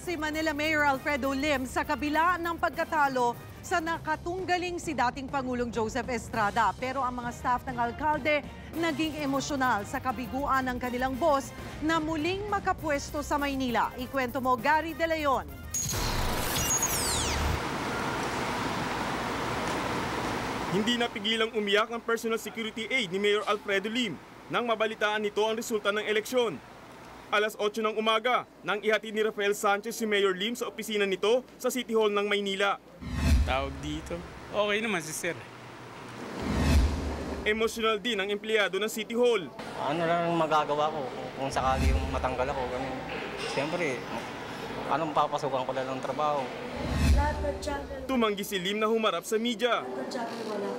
si Manila Mayor Alfredo Lim sa kabila ng pagkatalo sa nakatunggaling si dating Pangulong Joseph Estrada. Pero ang mga staff ng alkalde naging emosyonal sa kabiguan ng kanilang boss na muling makapwesto sa Maynila. Ikwento mo, Gary De Leon. Hindi napigilang umiyak ang personal security aide ni Mayor Alfredo Lim nang mabalitaan nito ang resulta ng eleksyon. Alas 8 ng umaga nang ihatid ni Rafael Sanchez si Mayor Lim sa opisina nito sa City Hall ng Maynila. Tawag dito. Okay naman si Sir. Emotional din ang empleyado ng City Hall. Ano lang ang magagawa ko kung, sakali yung matanggal ako. Ganun. Siyempre, anong papasukan ko lang ng trabaho. Lahat Tumanggi si Lim na humarap sa media. ng channel wala.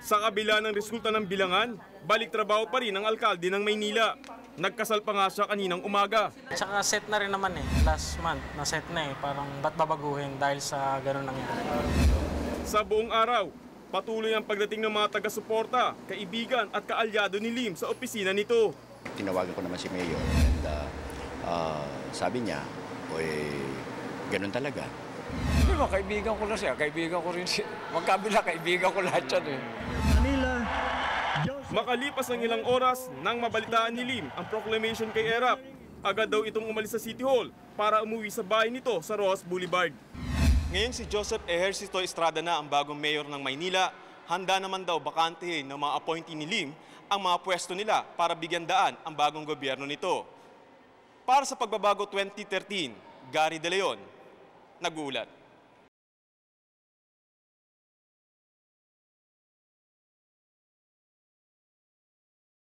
Sa kabila ng resulta ng bilangan, balik trabaho pa rin ang alkalde ng Maynila. Nagkasal pa nga siya kaninang umaga. Tsaka set na rin naman eh. Last month, na set na eh. Parang ba't babaguhin dahil sa ganun nangyari. Sa buong araw, patuloy ang pagdating ng mga taga-suporta, kaibigan at kaalyado ni Lim sa opisina nito. tinawagan ko naman si Mayor and uh, uh, sabi niya, oy, ganun talaga. Di ba, kaibigan ko na siya. Kaibigan ko rin siya. Magkabila, kaibigan ko lahat yan eh. Makalipas ng ilang oras nang mabalitaan ni Lim ang proclamation kay Erap, agad daw itong umalis sa City Hall para umuwi sa bahay nito sa Rojas Boulevard. Ngayon si Joseph Ejercito Estrada na ang bagong mayor ng Maynila. Handa naman daw bakantehin ng mga appointee ni Lim ang mga pwesto nila para bigyan daan ang bagong gobyerno nito. Para sa pagbabago 2013, Gary De Leon, nag-uulat.